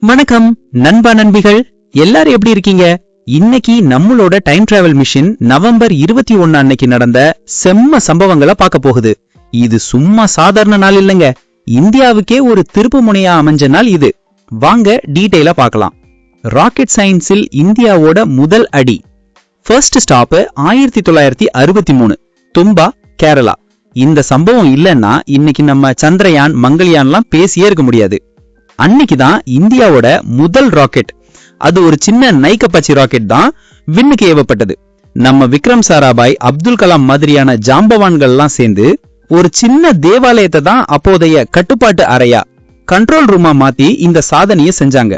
வணக்கம் நண்பா நண்பிகள். எல்லாரும் எப்படி இருக்கீங்க? இன்னைக்கு நம்மளோட டைம் டிராவல் மிஷின் நவம்பர் இருபத்தி ஒன்னு அன்னைக்கு நடந்த செம்ம சம்பவங்களை பார்க்க போகுது. இது சும்மா சாதாரண நாள் இல்லைங்க. இந்தியாவுக்கே ஒரு திருப்பு முனையா அமைஞ்ச நாள் இது. வாங்க டீட்டெயிலா பார்க்கலாம். ராக்கெட் சயின்ஸில் இந்தியாவோட முதல் அடி. ஃபர்ஸ்ட் ஸ்டாப் ஆயிரத்தி தொள்ளாயிரத்தி அறுபத்தி மூணு தும்பா கேரளா. இந்த சம்பவம் இல்லைன்னா இன்னைக்கு நம்ம சந்திரயான் மங்கள்யான்லாம் பேசியே இருக்க முடியாது. அன்னைக்கு தான் இந்தியாவோட முதல் ராக்கெட். அது ஒரு சின்ன நைக்கப்பச்சி ராக்கெட் தான் விண்ணுக்கு ஏவப்பட்டது. நம்ம விக்ரம் சாராபாய் அப்துல் கலாம் மாதிரியான ஜாம்பவான்கள்லாம் சேர்ந்து ஒரு சின்ன தேவாலயத்தை தான் அப்போதைய கட்டுப்பாட்டு அறையா கண்ட்ரோல் ரூமா மாத்தி இந்த சாதனையை செஞ்சாங்க.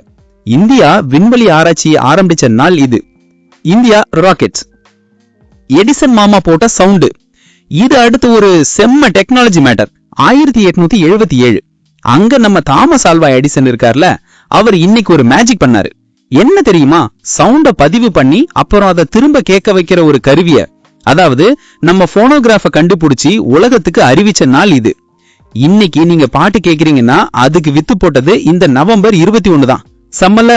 இந்தியா விண்வெளி ஆராய்ச்சியை ஆரம்பிச்ச நாள் இது. India rockets. எடிசன் மாமா போட்ட சவுண்டு. இது அடுத்து ஒரு செம்ம டெக்னாலஜி மேட்டர். ஆயிரத்தி எட்நூத்தி எழுபத்தி ஏழு. அங்க நம்ம தாமஸ் ஆல்வா எடிசன் இருக்கார்ல அவர் இன்னைக்கு ஒரு மேஜிக் பண்ணாரு. என்ன தெரியுமா? சவுண்ட பதிவு பண்ணி அப்புறம் அதை திரும்ப கேட்க வைக்கிற ஒரு கருவிய. அதாவது நம்ம போனோகிராஃப கண்டுபிடிச்சி உலகத்துக்கு அறிவிச்ச நாள் இது. இன்னைக்கு நீங்க பாட்டு கேக்குறீங்கன்னா அதுக்கு வித்து போட்டது இந்த நவம்பர் இருபத்தி ஒன்னு தான். சம்மல்ல?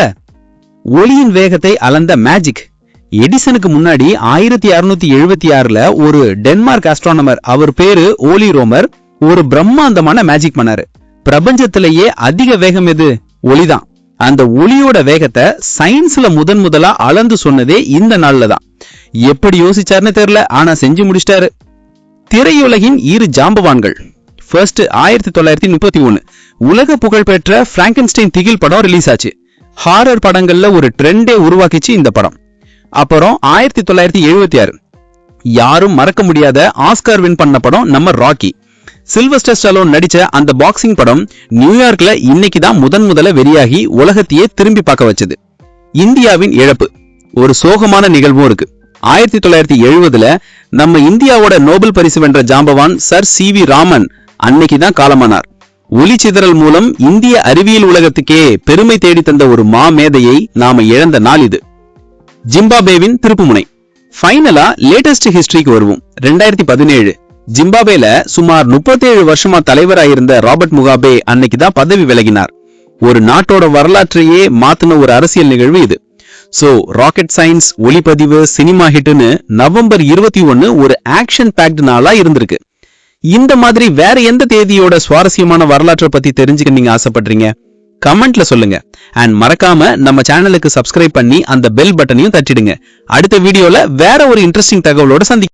ஒளியின் வேகத்தை அளந்த மேஜிக் எடிசனுக்கு முன்னாடி ஆயிரத்தி அறுநூத்தி எழுபத்தி ஆறுல ஒரு டென்மார்க் ஆஸ்ட்ரானமர் அவர் பேரு ஓலி ரோமர் ஒரு பிரம்மாண்டமான மேஜிக் பண்ணாரு. பிரபஞ்சத்திலேயே அதிக வேகம் எது? ஒளிதான். அந்த ஒளியோட வேகத்தை சயின்ஸ்ல முதன் முதலா அளந்து சொன்னதே இந்த நாள்ல தான். எப்படி யோசிச்சாருன்னு தெரியல ஆனா செஞ்சு முடிச்சிட்டாரு. திரையுலகின் இரு ஜாம்பவான்கள். ஃபர்ஸ்ட் ஆயிரத்தி தொள்ளாயிரத்தி முப்பத்தி ஒன்னு. உலக புகழ்பெற்ற பிராங்கன்ஸ்டைன் திகில் படம் ரிலீஸ் ஆச்சு. ஹாரர் படங்கள்ல ஒரு ட்ரெண்டே உருவாக்கிச்சு இந்த படம். அப்புறம் ஆயிரத்தி தொள்ளாயிரத்தி எழுபத்தி ஆறு. யாரும் மறக்க முடியாத ஆஸ்கார் வின் பண்ண படம் நம்ம ராக்கி சில்வஸ்டர் ஸ்டலோன் நடிச்ச அந்த பாக்ஸிங் படம் நியூயார்க்ல இன்னைக்கு தான் முதன் முதல வெளியாகி உலகத்தையே திரும்பி பார்க்க வச்சது. இந்தியாவின் இழப்பு. ஒரு சோகமான நிகழ்வும் இருக்கு. ஆயிரத்தி தொள்ளாயிரத்தி எழுபதுல நம்ம இந்தியாவோட நோபல் பரிசு வென்ற ஜாம்பவான் சர் சி வி ராமன் அன்னைக்கு தான் காலமானார். ஒளி சிதறல் மூலம் இந்திய அறிவியல் உலகத்துக்கே பெருமை தேடி தந்த ஒரு மாமேதையை நாம இழந்த நாள் இது. ஜிம்பாபேவின் திருப்புமுனை. ஃபைனலா லேட்டஸ்ட் ஹிஸ்டரிக்கு வருவோம். ரெண்டாயிரத்தி பதினேழு. ஜிம்பாபேல சுமார் 37 வருஷமா தலைவராக இருந்த ராபர்ட் முகாபே அன்னைக்கு தான் பதவி விலகினார். ஒரு நாட்டோட வரலாற்றையே மாத்தின ஒரு அரசியல் நிகழ்வு இது. சோ ராக்கெட் சயின்ஸ் ஒளிப்பதிவு சினிமா ஹிட்னு நவம்பர் இருபத்தி ஒன்னு ஒரு ஆக்ஷன் பேக்டு நாளா இருந்திருக்கு. இந்த மாதிரி வேற எந்த தேதியோட சுவாரஸ்யமான வரலாற்றை பத்தி தெரிஞ்சுக்க நீங்க ஆசைப்படுறீங்க? கமெண்ட்ல சொல்லுங்க. அண்ட் மறக்காம நம்ம சேனலுக்கு சப்ஸ்கிரைப் பண்ணி அந்த பெல் பட்டனையும் தட்டிடுங்க. அடுத்த வீடியோல வேற ஒரு இன்ட்ரெஸ்டிங் தகவலோட சந்தி